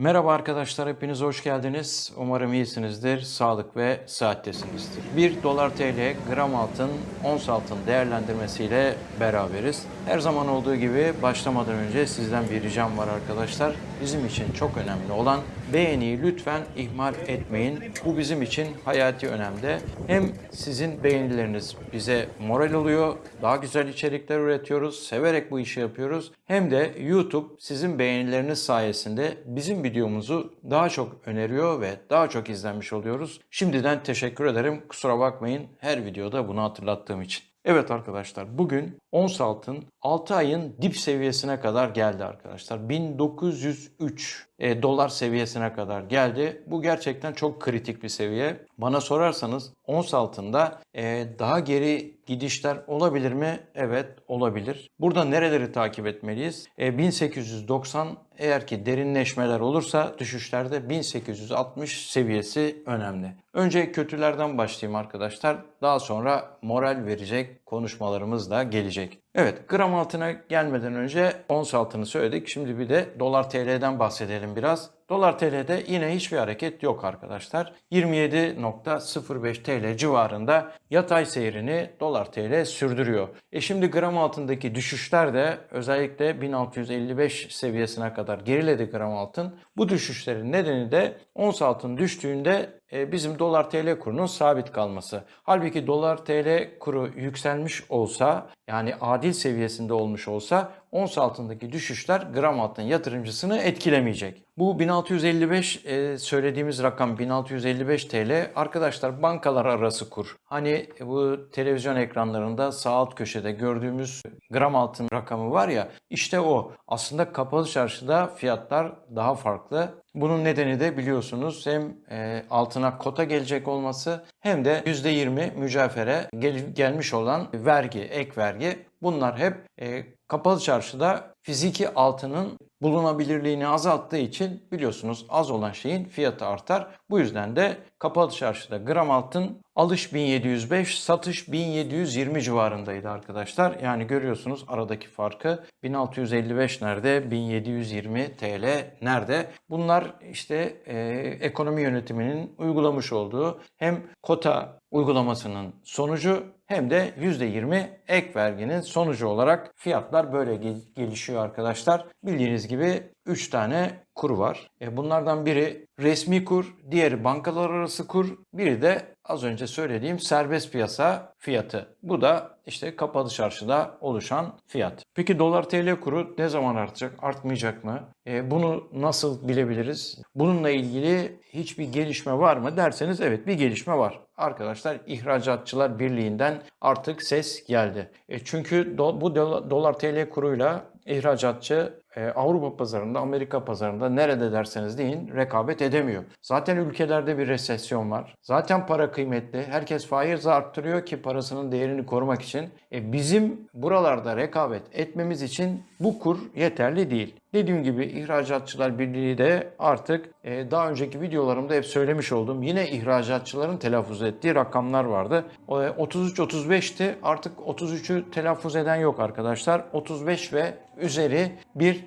Merhaba arkadaşlar, hepiniz hoş geldiniz. Umarım iyisinizdir, sağlık ve sıhhattesinizdir. 1 dolar TL gram altın, ons altın değerlendirmesiyle beraberiz. Her zaman olduğu gibi başlamadan önce sizden bir ricam var arkadaşlar. Bizim için çok önemli olan beğeniyi lütfen ihmal etmeyin. Bu bizim için hayati önemde. Hem sizin beğenileriniz bize moral oluyor, daha güzel içerikler üretiyoruz, severek bu işi yapıyoruz. Hem de YouTube sizin beğenileriniz sayesinde bizim videomuzu daha çok öneriyor ve daha çok izlenmiş oluyoruz. Şimdiden teşekkür ederim. Kusura bakmayın her videoda bunu hatırlattığım için. Evet arkadaşlar bugün ons altın 6 ayın dip seviyesine kadar geldi arkadaşlar. 1903 e, dolar seviyesine kadar geldi. Bu gerçekten çok kritik bir seviye. Bana sorarsanız ons altında e, daha geri gidişler olabilir mi? Evet olabilir. Burada nereleri takip etmeliyiz? E, 1890 eğer ki derinleşmeler olursa düşüşlerde 1860 seviyesi önemli. Önce kötülerden başlayayım arkadaşlar. Daha sonra moral verecek konuşmalarımız da gelecek. Evet gram altına gelmeden önce ons altını söyledik. Şimdi bir de dolar TL'den bahsedelim biraz. Dolar TL'de yine hiçbir hareket yok arkadaşlar. 27.05 TL civarında yatay seyrini dolar TL sürdürüyor. E şimdi gram altındaki düşüşler de özellikle 1655 seviyesine kadar geriledi gram altın. Bu düşüşlerin nedeni de ons altın düştüğünde e, bizim dolar TL kurunun sabit kalması. Halbuki dolar TL kuru yükselmiş olsa yani adil seviyesinde olmuş olsa ons altındaki düşüşler gram altın yatırımcısını etkilemeyecek. Bu 1655 e, söylediğimiz rakam 1655 TL arkadaşlar bankalar arası kur. Hani bu televizyon ekranlarında sağ alt köşede gördüğümüz gram altın rakamı var ya işte o. Aslında kapalı çarşıda fiyatlar daha farklı. Bunun nedeni de biliyorsunuz hem e, altına kota gelecek olması hem de %20 mücafere gel- gelmiş olan vergi, ek vergi. Bunlar hep e, kapalı çarşıda fiziki altının bulunabilirliğini azalttığı için biliyorsunuz az olan şeyin fiyatı artar. Bu yüzden de kapalı çarşıda gram altın alış 1705, satış 1720 civarındaydı arkadaşlar. Yani görüyorsunuz aradaki farkı 1655 nerede, 1720 TL nerede? Bunlar işte e, ekonomi yönetiminin uygulamış olduğu hem kota uygulamasının sonucu hem de %20 ek verginin sonucu olarak fiyatlar böyle gel- gelişiyor arkadaşlar. Bildiğiniz gibi 3 tane kur var. E, bunlardan biri resmi kur, diğeri bankalar arası kur, biri de az önce söylediğim serbest piyasa fiyatı. Bu da işte kapalı çarşıda oluşan fiyat. Peki dolar TL kuru ne zaman artacak, artmayacak mı? E, bunu nasıl bilebiliriz? Bununla ilgili hiçbir gelişme var mı derseniz evet bir gelişme var. Arkadaşlar İhracatçılar Birliği'nden artık ses geldi. E, çünkü do- bu dola- dolar TL kuruyla ihracatçı Avrupa pazarında, Amerika pazarında nerede derseniz deyin rekabet edemiyor. Zaten ülkelerde bir resesyon var. Zaten para kıymetli. Herkes faizi arttırıyor ki parasının değerini korumak için. E, bizim buralarda rekabet etmemiz için bu kur yeterli değil. Dediğim gibi İhracatçılar Birliği de artık e, daha önceki videolarımda hep söylemiş olduğum yine ihracatçıların telaffuz ettiği rakamlar vardı. E, 33-35'ti artık 33'ü telaffuz eden yok arkadaşlar. 35 ve üzeri bir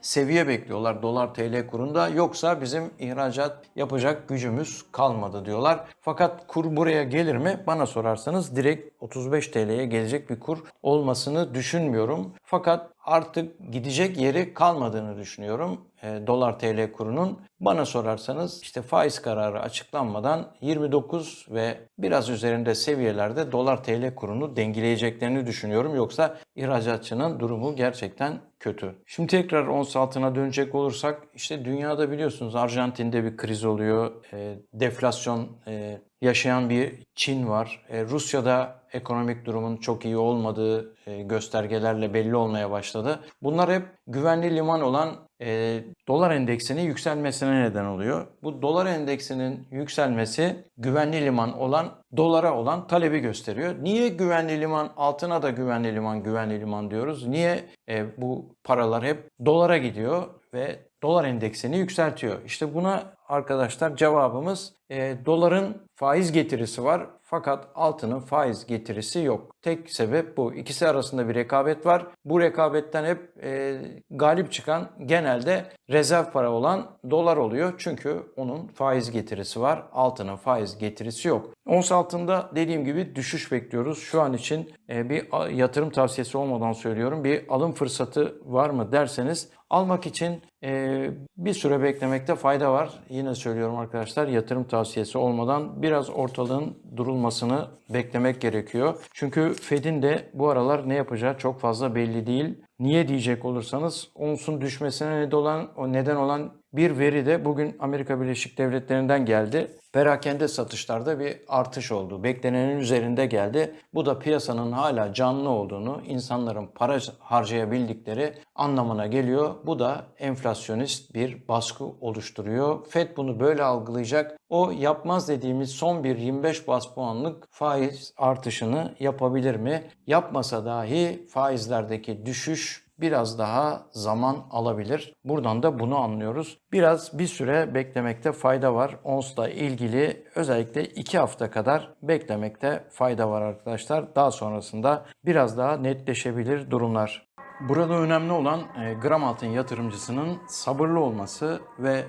seviye bekliyorlar dolar TL kurunda yoksa bizim ihracat yapacak gücümüz kalmadı diyorlar. Fakat kur buraya gelir mi? Bana sorarsanız direkt 35 TL'ye gelecek bir kur olmasını düşünmüyorum. Fakat artık gidecek yeri kalmadığını düşünüyorum e, dolar TL kurunun. Bana sorarsanız işte faiz kararı açıklanmadan 29 ve biraz üzerinde seviyelerde dolar TL kurunu dengeleyeceklerini düşünüyorum. Yoksa ihracatçının durumu gerçekten kötü. Şimdi tekrar 18 konsaltına dönecek olursak işte dünyada biliyorsunuz Arjantin'de bir kriz oluyor. E, deflasyon e, yaşayan bir Çin var. E, Rusya'da ekonomik durumun çok iyi olmadığı e, göstergelerle belli olmaya başladı. Bunlar hep güvenli liman olan e, dolar endeksinin yükselmesine neden oluyor. Bu dolar endeksinin yükselmesi güvenli liman olan dolara olan talebi gösteriyor. Niye güvenli liman altına da güvenli liman güvenli liman diyoruz? Niye e, bu paralar hep dolara gidiyor? ve dolar endeksini yükseltiyor. İşte buna arkadaşlar cevabımız e, doların faiz getirisi var fakat altının faiz getirisi yok. Tek sebep bu. İkisi arasında bir rekabet var. Bu rekabetten hep e, galip çıkan genelde rezerv para olan dolar oluyor. Çünkü onun faiz getirisi var. Altının faiz getirisi yok. Ons altında dediğim gibi düşüş bekliyoruz. Şu an için e, bir yatırım tavsiyesi olmadan söylüyorum. Bir alım fırsatı var mı derseniz almak için e, bir süre beklemekte fayda var. Yine söylüyorum arkadaşlar yatırım tavsiyesi olmadan biraz ortalığın durulmasını beklemek gerekiyor. Çünkü Fed'in de bu aralar ne yapacağı çok fazla belli değil. Niye diyecek olursanız onsun düşmesine neden olan, neden olan bir veri de bugün Amerika Birleşik Devletleri'nden geldi. Perakende satışlarda bir artış oldu. Beklenenin üzerinde geldi. Bu da piyasanın hala canlı olduğunu, insanların para harcayabildikleri anlamına geliyor. Bu da enflasyonist bir baskı oluşturuyor. Fed bunu böyle algılayacak. O yapmaz dediğimiz son bir 25 bas puanlık faiz artışını yapabilir mi? Yapmasa dahi faizlerdeki düşüş biraz daha zaman alabilir. Buradan da bunu anlıyoruz. Biraz bir süre beklemekte fayda var. ONS'la ilgili özellikle 2 hafta kadar beklemekte fayda var arkadaşlar. Daha sonrasında biraz daha netleşebilir durumlar. Burada önemli olan e, gram altın yatırımcısının sabırlı olması ve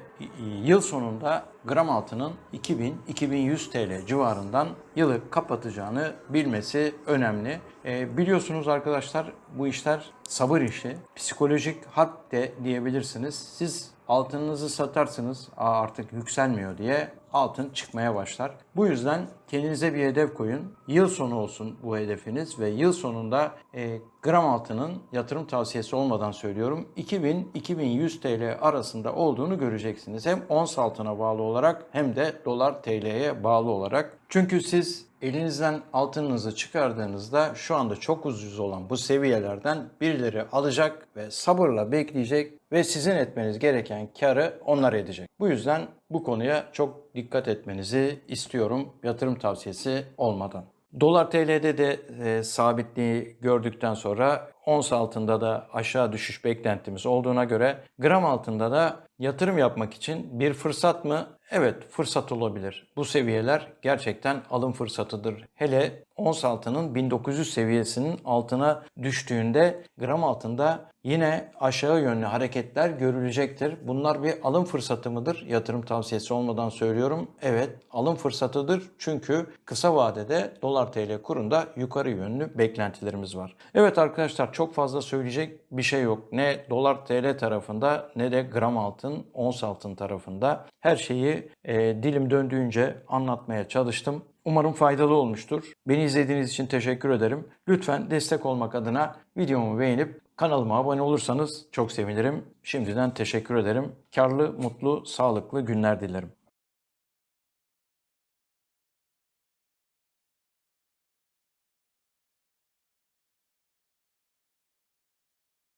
yıl sonunda gram altının 2000-2100 TL civarından yılı kapatacağını bilmesi önemli. E, biliyorsunuz arkadaşlar bu işler sabır işi, psikolojik harp de diyebilirsiniz. Siz altınınızı satarsınız artık yükselmiyor diye altın çıkmaya başlar. Bu yüzden kendinize bir hedef koyun. Yıl sonu olsun bu hedefiniz ve yıl sonunda e, gram altının yatırım tavsiyesi olmadan söylüyorum 2000-2100 TL arasında olduğunu göreceksiniz. Hem ons altına bağlı olarak hem de dolar TL'ye bağlı olarak. Çünkü siz elinizden altınınızı çıkardığınızda şu anda çok ucuz olan bu seviyelerden birileri alacak ve sabırla bekleyecek ve sizin etmeniz gereken karı onlar edecek. Bu yüzden bu konuya çok dikkat etmenizi istiyorum yatırım tavsiyesi olmadan. Dolar TL'de de e, sabitliği gördükten sonra ons altında da aşağı düşüş beklentimiz olduğuna göre gram altında da yatırım yapmak için bir fırsat mı? Evet fırsat olabilir. Bu seviyeler gerçekten alım fırsatıdır. Hele ons altının 1900 seviyesinin altına düştüğünde gram altında yine aşağı yönlü hareketler görülecektir. Bunlar bir alım fırsatı mıdır? Yatırım tavsiyesi olmadan söylüyorum. Evet alım fırsatıdır. Çünkü kısa vadede dolar TL kurunda yukarı yönlü beklentilerimiz var. Evet arkadaşlar çok fazla söyleyecek bir şey yok. Ne dolar TL tarafında ne de gram altın, ons altın tarafında. Her şeyi e, dilim döndüğünce anlatmaya çalıştım. Umarım faydalı olmuştur. Beni izlediğiniz için teşekkür ederim. Lütfen destek olmak adına videomu beğenip kanalıma abone olursanız çok sevinirim. Şimdiden teşekkür ederim. Karlı, mutlu, sağlıklı günler dilerim.